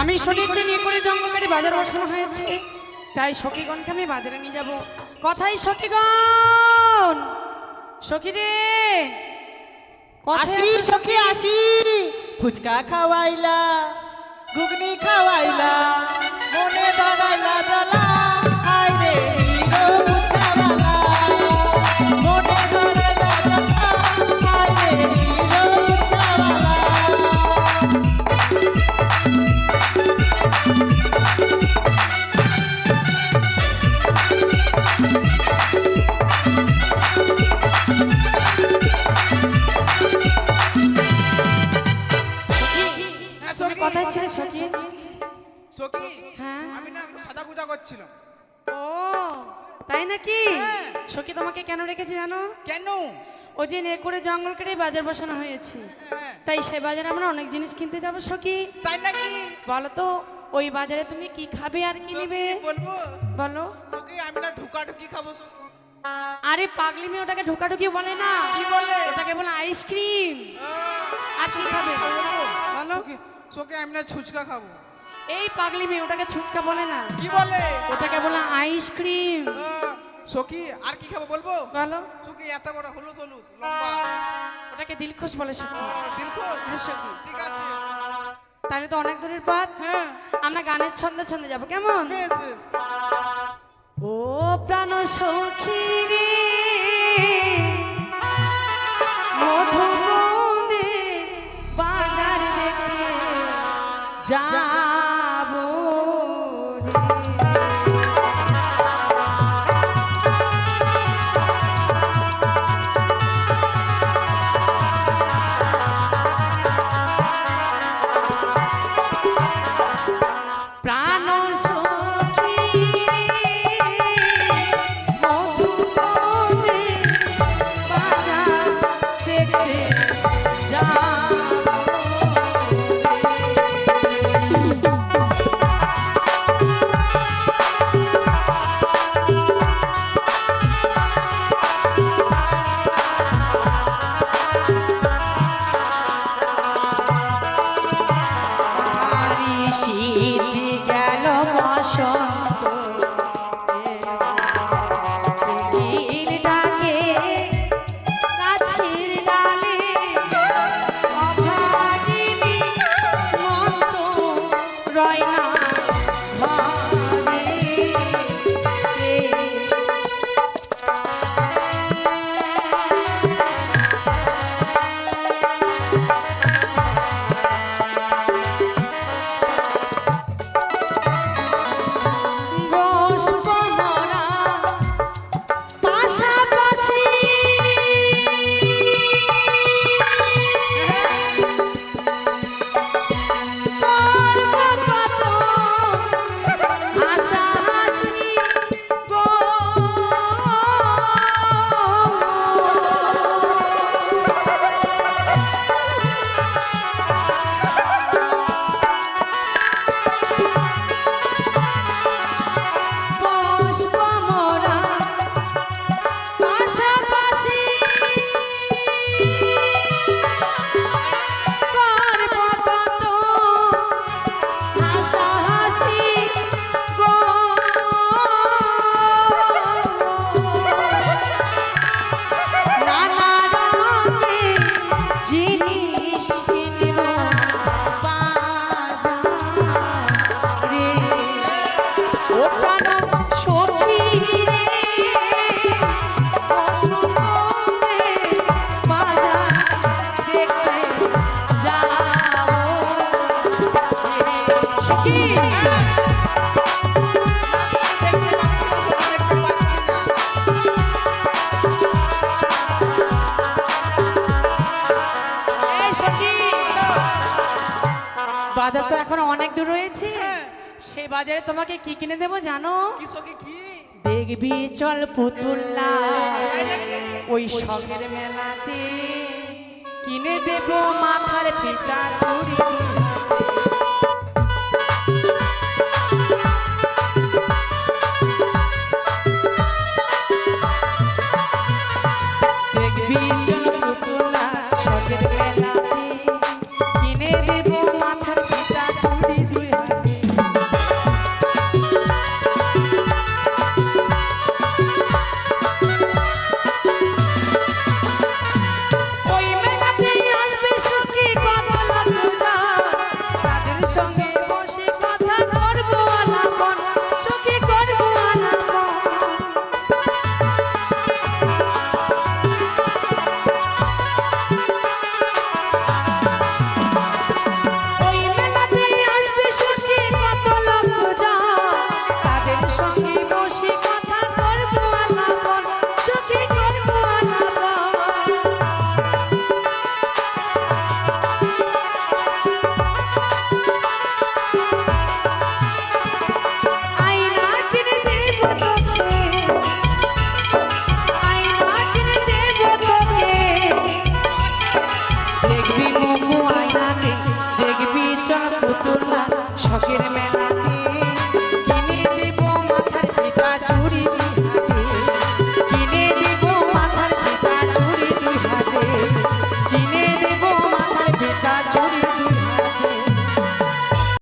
আমি শরীরকে নিয়ে করে জঙ্গল মেরে বাজার বসানো হয়েছে। তাই সখীগণকে আমি বাজারে নিয়ে যাব। কথাই সখীগণ! সখী রে আসি সখী আসি। ফুচকা খাওয়াইলা ঘুগনি খাওয়াইলা মনে ধরাইলা জ্বালা হ্যাঁ? আমি না সাদা গুজা করছিলাম। ও তাই নাকি? হ্যাঁ। সখী তোমাকে কেন রেখেছি জানো? কেন? ও যে নে করে জঙ্গল কেটে বাজার বসানো হয়েছে। হ্যাঁ। তাই সে বাজারে আমরা অনেক জিনিস কিনতে যাব সখী। তাই নাকি? বলো তো ওই বাজারে তুমি কি খাবে আর কি নিবে? বলব। বলো। সখী আমি না ঢুকা ঢুকি খাব আরে পাগলি মেয়ে ওটাকে ঢোকাঢুকি বলে না। কি বলে? ওটাকে বলে আইসক্রিম। আর কি খাবে? বলো। সখী আমি না ছুচকা খাব। এই পাগলি মেয়ে ওটাকে ছুচকা বলে না। কি বলে? ওটাকে বলে আইসক্রিম সখী আর কি খাব বলব? বলো। সখী এত বড় হলুদ হলুদ লম্বা। ওটাকে দিলখুশ বলে সখী। দিলখুশ? হ্যাঁ সখী। ঠিক আছে। তাহলে তো অনেক দূরের পথ। হ্যাঁ। আমরা গানের ছন্দে ছন্দে যাব কেমন? বেশ বেশ। ও প্রাণ সখী রে মধুবনে বাজার দেখতে যাব রে। বসন্ত অনেক দূর রয়েছে। সে বাজারে তোমাকে কি কিনে দেবো জানো? দেখবি চল পুতুল্লা। ওই শখের মেলাতে কিনে দেব মাথার ফিতা চুরি দেখবি চল